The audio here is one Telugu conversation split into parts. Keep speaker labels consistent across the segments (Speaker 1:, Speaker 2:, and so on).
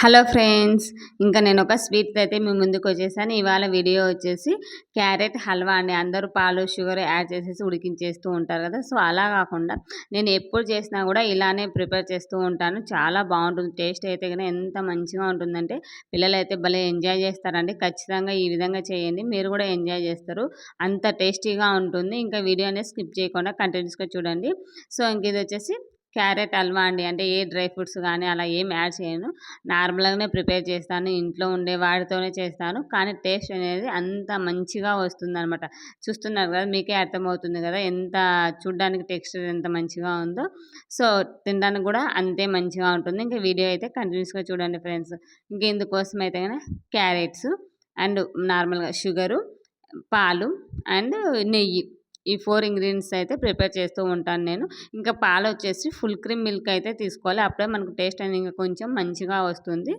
Speaker 1: హలో ఫ్రెండ్స్ ఇంకా నేను ఒక స్వీట్ అయితే మీ ముందుకు వచ్చేసాను. ఇవాళ వీడియో వచ్చేసి క్యారెట్ హల్వా అండి. అందరూ పాలు షుగర్ యాడ్ చేసేసి ఉడికించేస్తూ ఉంటారు కదా. సో అలా కాకుండా నేను ఎప్పుడు చేసినా కూడా ఇలానే ప్రిపేర్ చేస్తూ ఉంటాను. చాలా బాగుంటుంది. టేస్ట్ అయితే కానీ ఎంత మంచిగా ఉంటుందంటే పిల్లలు అయితే భలే ఎంజాయ్ చేస్తారండి. ఖచ్చితంగా ఈ విధంగా చేయండి. మీరు కూడా ఎంజాయ్ చేస్తారు. అంత టేస్టీగా ఉంటుంది. ఇంకా వీడియో అనేది స్కిప్ చేయకుండా కంటిన్యూస్గా చూడండి. సో ఇంక ఇది వచ్చేసి క్యారెట్ హల్వా అండి. అంటే ఏ డ్రై ఫ్రూట్స్ కానీ అలా ఏం యాడ్ చేయను. నార్మల్గానే ప్రిపేర్ చేస్తాను. ఇంట్లో ఉండే వాటితోనే చేస్తాను. కానీ టేస్ట్ అనేది అంత మంచిగా వస్తుంది అనమాట చూస్తున్నారు కదా మీకే అర్థమవుతుంది కదా ఎంత చూడ్డానికి టెక్స్చర్ ఎంత మంచిగా ఉందో. సో తినడానికి కూడా అంతే మంచిగా ఉంటుంది. ఇంకా వీడియో అయితే కంటిన్యూస్గా చూడండి ఫ్రెండ్స్. ఇంకెందుకోసం అయితే కానీ క్యారెట్స్ అండ్ నార్మల్గా షుగరు పాలు అండ్ నెయ్యి. ఈ ఫోర్ ఇంగ్రీడియంట్స్ అయితే ప్రిపేర్ చేస్తూ ఉంటాను నేను. ఇంకా పాలు వచ్చేసి ఫుల్ క్రీమ్ మిల్క్ అయితే తీసుకోవాలి. అప్పుడే మనకు టేస్ట్ అనేది ఇంకా కొంచెం మంచిగా వస్తుంది.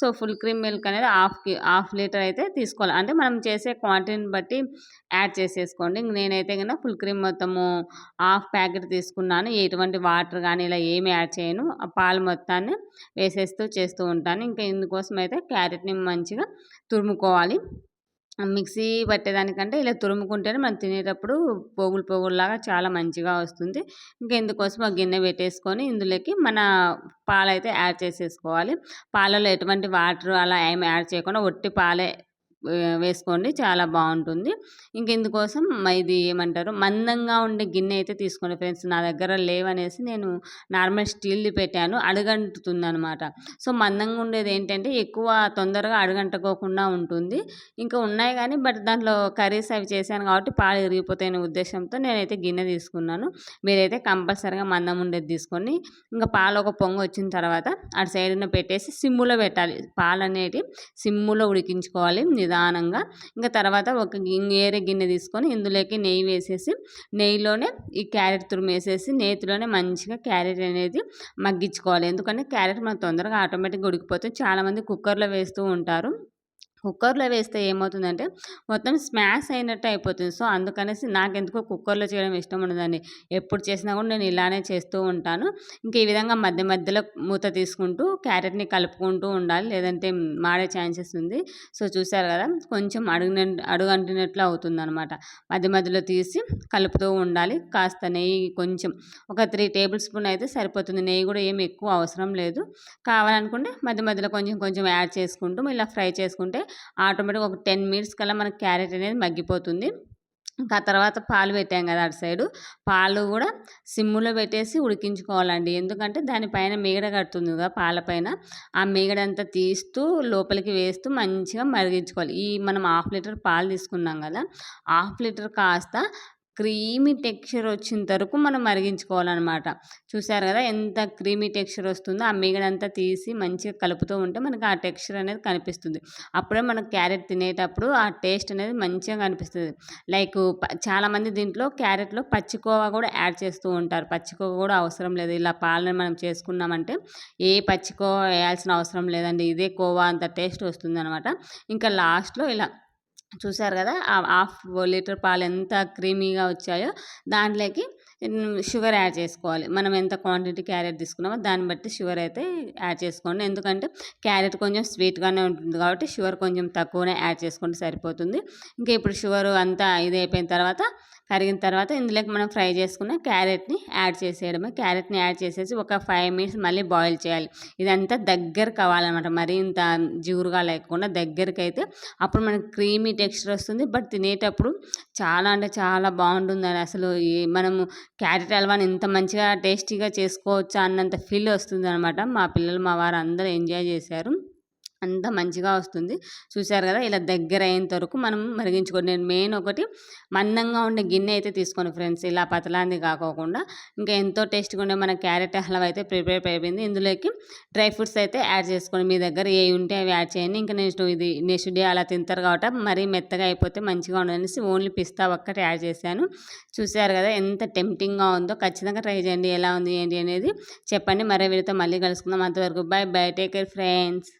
Speaker 1: సో ఫుల్ క్రీమ్ మిల్క్ అనేది హాఫ్ హాఫ్ లీటర్ అయితే తీసుకోవాలి. అంటే మనం చేసే క్వాంటిటీని బట్టి యాడ్ చేసేసుకోండి. నేనైతే కనుక ఫుల్ క్రీమ్ మొత్తము హాఫ్ ప్యాకెట్ తీసుకున్నాను. ఎటువంటి వాటర్ కానీ ఇలా ఏమి యాడ్ చేయను. ఆ పాలు మొత్తాన్ని వేసేస్తూ చేస్తూ ఉంటాను. ఇంకా ఇందుకోసం అయితే క్యారెట్ని మంచిగా తురుముకోవాలి. మిక్సీ పట్టేదానికంటే ఇలా తురుముకుంటేనే మనం తినేటప్పుడు పోగులు పోగుల్లాగా చాలా మంచిగా వస్తుంది. ఇంకా ఇందుకోసం ఒక గిన్నె పెట్టేసుకొని ఇందులోకి మన పాలైతే యాడ్ చేసేసుకోవాలి. పాలలో ఎటువంటి వాటర్ అలా ఏమి యాడ్ చేయకుండా ఒట్టి పాలే వేసుకోండి. చాలా బాగుంటుంది. ఇంక ఇందుకోసం ఇది ఏమంటారు? మందంగా ఉండే గిన్నె అయితే తీసుకోండి ఫ్రెండ్స్. నా దగ్గర లేవనేసి నేను నార్మల్ స్టీల్ది పెట్టాను. అడుగంటుతుంది అనమాట సో మందంగా ఉండేది ఏంటంటే ఎక్కువ తొందరగా అడుగంటుకోకుండా ఉంటుంది. ఇంకా ఉన్నాయి కానీ బట్ దాంట్లో కర్రీస్ అవి చేశాను కాబట్టి పాలు ఇరిగిపోతాయనే ఉద్దేశంతో నేనైతే గిన్నె తీసుకున్నాను. మీరైతే కంపల్సరీగా మందం ఉండేది తీసుకొని ఇంకా పాలు ఒక పొంగు వచ్చిన తర్వాత అటు సైడ్న పెట్టేసి సిమ్ములో పెట్టాలి. పాలు అనేవి సిమ్ములో ఉడికించుకోవాలి. నిదానంగా ఇంకా తర్వాత ఒక ఏరే గిన్నె తీసుకొని ఇందులోకి నెయ్యి వేసేసి నెయ్యిలోనే ఈ క్యారెట్ తురిమేసేసి నేతిలోనే మంచిగా క్యారెట్ అనేది మగ్గించుకోవాలి. ఎందుకంటే క్యారెట్ మనం తొందరగా ఆటోమేటిక్గా ఉడికిపోతే చాలామంది కుక్కర్లో వేస్తూ ఉంటారు. కుక్కర్లో వేస్తే ఏమవుతుందంటే మొత్తం స్మాష్ అయినట్టు అయిపోతుంది. సో అందుకనేసి నాకెందుకో కుక్కర్లో చేయడం ఇష్టం ఉండదండి. ఎప్పుడు చేసినా కూడా నేను ఇలానే చేస్తూ ఉంటాను. ఇంకా ఈ విధంగా మధ్య మధ్యలో మూత తీసుకుంటూ క్యారెట్ని కలుపుకుంటూ ఉండాలి. లేదంటే మాడే ఛాన్సెస్ ఉంది. సో చూసారు కదా కొంచెం అడుగున అడుగు అంటినట్లు అవుతుంది అనమాట మధ్య మధ్యలో తీసి కలుపుతూ ఉండాలి. కాస్త నెయ్యి కొంచెం ఒక త్రీ టేబుల్ స్పూన్ అయితే సరిపోతుంది. నెయ్యి కూడా ఏమి ఎక్కువ అవసరం లేదు. కావాలనుకుంటే మధ్య మధ్యలో కొంచెం కొంచెం యాడ్ చేసుకుంటూ ఇలా ఫ్రై చేసుకుంటే ఆటోమేటిక్గా ఒక టెన్ మినిట్స్ కల్లా మనకి క్యారెట్ అనేది మగ్గిపోతుంది. ఇంకా తర్వాత పాలు పెట్టాం కదా అటు సైడు. పాలు కూడా సిమ్ములో పెట్టేసి ఉడికించుకోవాలండి. ఎందుకంటే దానిపైన మీగడ కడుతుంది కదా పాలపైన ఆ మేగడంతా తీస్తూ లోపలికి వేస్తూ మంచిగా మరిగించుకోవాలి. ఈ మనం హాఫ్ లీటర్ పాలు తీసుకున్నాం కదా హాఫ్ లీటర్ కాస్త క్రీమీ టెక్స్చర్ వచ్చిన వరకు మనం మరిగించుకోవాలన్నమాట. చూసారు కదా ఎంత క్రీమీ టెక్స్చర్ వస్తుందో ఆ మీగడంతా తీసి మంచిగా కలుపుతూ ఉంటే మనకి ఆ టెక్స్చర్ అనేది కనిపిస్తుంది. అప్పుడే మనం క్యారెట్ తినేటప్పుడు ఆ టేస్ట్ అనేది మంచిగా కనిపిస్తుంది. లైక్ చాలామంది దీంట్లో క్యారెట్లో పచ్చికోవా కూడా యాడ్ చేస్తూ ఉంటారు. పచ్చికోవా కూడా అవసరం లేదు. ఇలా పాలను మనం చేసుకున్నామంటే ఏ పచ్చికోవా వేయాల్సిన అవసరం లేదండి. ఇదే కోవా అంత టేస్ట్ వస్తుంది అనమాట ఇంకా లాస్ట్లో ఇలా చూసారు కదా? హాఫ్ లీటర్ పాలు ఎంత క్రీమీగా వచ్చాయో దాంట్లోకి షుగర్ యాడ్ చేసుకోవాలి. మనం ఎంత క్వాంటిటీ క్యారెట్ తీసుకున్నామో దాన్ని బట్టి షుగర్ అయితే యాడ్ చేసుకోండి. ఎందుకంటే క్యారెట్ కొంచెం స్వీట్గానే ఉంటుంది కాబట్టి షుగర్ కొంచెం తక్కువనే యాడ్ చేసుకుంటే సరిపోతుంది. ఇంకా ఇప్పుడు షుగర్ అంతా ఇది అయిపోయిన తర్వాత కరిగిన తర్వాత ఇందులోకి మనం ఫ్రై చేసుకున్న క్యారెట్ని యాడ్ చేసేయడమే. క్యారెట్ని యాడ్ చేసేసి ఒక ఫైవ్ మినిట్స్ మళ్ళీ బాయిల్ చేయాలి. ఇదంతా దగ్గర కావాలన్నమాట. మరీ ఇంత జిగురుగా లేకుండా దగ్గరికి అయితే అప్పుడు మనకి క్రీమీ టెక్స్చర్ వస్తుంది. బట్ తినేటప్పుడు చాలా అంటే చాలా బాగుంటుంది అసలు మనము క్యారెట్ హల్వాని ఇంత మంచిగా టేస్టీగా చేసుకోవచ్చా అన్నంత ఫీల్ వస్తుంది అనమాట మా పిల్లలు మా వారు అందరూ ఎంజాయ్ చేశారు. అంత మంచిగా వస్తుంది. చూసారు కదా ఇలా దగ్గర అయ్యేంత వరకు మనం మరిగించుకోండి నేను మెయిన్ ఒకటి మందంగా ఉండే గిన్నె అయితే తీసుకోండి ఫ్రెండ్స్. ఇలా పతలాంది కాకోకుండా ఇంకా ఎంతో టేస్ట్గా ఉండే మన క్యారెట్ హల్వా అయితే ప్రిపేర్ అయిపోయింది. ఇందులోకి డ్రై ఫ్రూట్స్ అయితే యాడ్ చేసుకోండి మీ దగ్గర ఏ ఉంటే అవి యాడ్ చేయండి. ఇంకా నెక్స్ట్ ఇది నెక్స్ట్ డే అలా తింటారు కాబట్టి మరీ మెత్తగా అయిపోతే మంచిగా ఉండదనేసి ఓన్లీ పిస్తా ఒక్కటి యాడ్ చేశాను. చూసారు కదా ఎంత టెంప్టింగ్గా ఉందో ఖచ్చితంగా ట్రై చేయండి. ఎలా ఉంది ఏంటి అనేది చెప్పండి. మరే వీడితో మళ్ళీ కలుసుకుందాం. అంతవరకు bye bye. Take care friends.